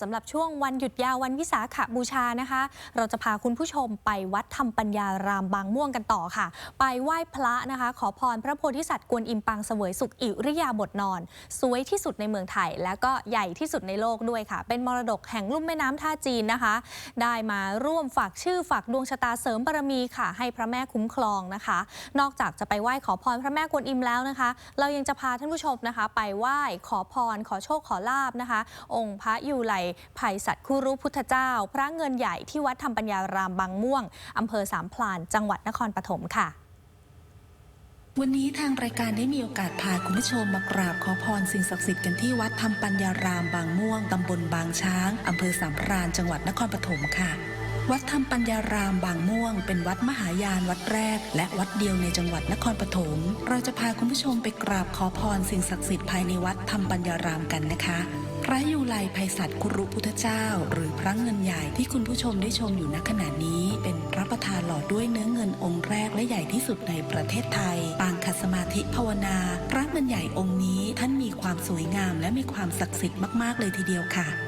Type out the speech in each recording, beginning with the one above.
สำหรับช่วงวันหยุดยาววันวิสาขบูชานะคะ เราจะพาคุณผู้ชมไปวัดธรรมปัญญารามบางม่วงกันต่อค่ะ ไปไหว้พระนะคะ ขอพรพระโพธิสัตว์กวนอิมปังเสวยสุขอิริยาบถนอน สวยที่สุดในเมืองไทย และก็ใหญ่ที่สุดในโลกด้วยค่ะ เป็นมรดกแห่งลุ่มแม่น้ำท่าจีนนะคะ ได้มาร่วมฝากชื่อฝากดวงชะตาเสริมบารมีค่ะ ให้พระแม่คุ้มครองนะคะ นอกจากจะไปไหว้ขอพรพระแม่กวนอิมแล้วนะคะ เรายังจะพาท่านผู้ชมนะคะ ไปไหว้ขอพรขอโชคขอลาบนะคะ องค์พระอยู่ไหลภัยสัตว์คุรุพุทธเจ้า พระเงินใหญ่ที่วัดธรรมปัญญารามบางม่วงอำเภอสามพลาน จังหวัดนครปฐมค่ะวันนี้ทางรายการได้มีโอกาสพาคุณผู้ชมมากราบขอพรสิ่งศักดิ์สิทธิ์กันที่วัดธรรมปัญญารามบางม่วง ตำบลบางช้าง อำเภอสามพราน จังหวัดนครปฐมค่ะ วัดธรรมปัญญารามบางม่วง เป็นวัดมหายานวัดแรก และวัดเดียวในจังหวัดนครปฐม เราจะพาคุณผู้ชมไปกราบขอพรสิ่งศักดิ์สิทธิ์ภายในวัดธรรมปัญญารามกันนะคะ พระยูไลภัยสัตว์คุรุพุทธเจ้า หรือพระเงินใหญ่ที่คุณผู้ชมได้ชมอยู่ณขณะนี้ เป็นพระประธานหล่อด้วยเนื้อเงินองค์แรกและใหญ่ที่สุดในประเทศไทย ปางคัสมาธิภาวนา พระเงินใหญ่องค์นี้ท่านมีความสวยงามและมีความศักดิ์สิทธิ์มาก ๆ เลยทีเดียวค่ะ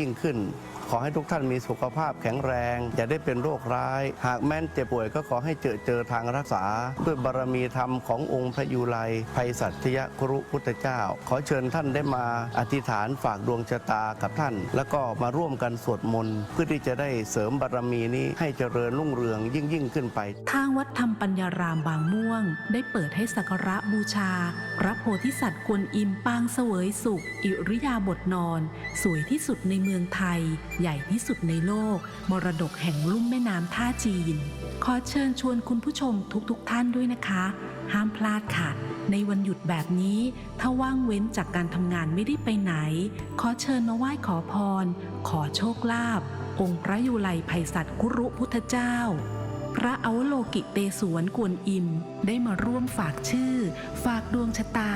ิ่งยิ่งขึ้น ขอให้ทุกท่านมีสุขภาพแข็งแรง อย่าได้เป็นโรคร้าย หากแม้นเจ็บป่วยก็ขอให้เจอเจอทางรักษา ด้วยบารมีธรรมขององค์พระยูไลภัยสัตยครุพุทธเจ้า ขอเชิญท่านได้มาอธิษฐานฝากดวงชะตากับท่าน แล้วก็มาร่วมกันสวดมนต์เพื่อที่จะได้เสริมบารมีนี้ให้เจริญรุ่งเรืองยิ่งยิ่งขึ้นไป ทางวัดธรรมปัญญารามบางม่วง ได้เปิดให้สักการะบูชา พระโพธิสัตว์กวนอิมปางเสวยสุข อิริยาบถนอน สวยที่สุดในเมืองไทยใหญ่ที่สุดในโลก มรดกแห่งลุ่มแม่น้ำท่าจีน ขอเชิญชวนคุณผู้ชมทุกๆทท่านด้วยนะคะ ห้ามพลาดค่ะ ในวันหยุดแบบนี้ ถ้าว่างเว้นจากการทำงานไม่ได้ไปไหน ขอเชิญมาไหว้ขอพร ขอโชคลาภองค์พระยุไลภัยสัตว์กุรุพุทธเจ้า พระอวโลกิเตสวนกวนอิม ได้มาร่วมฝากชื่อ ฝากดวงชะตา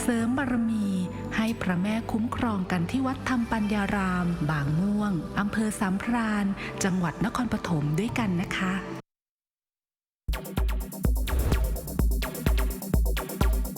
เสริมบารมี ให้พระแม่คุ้มครองกันที่วัดธรรมปัญญาราม บางม่วงอำเภอสามพราน จังหวัดนครปฐมด้วยกันนะคะ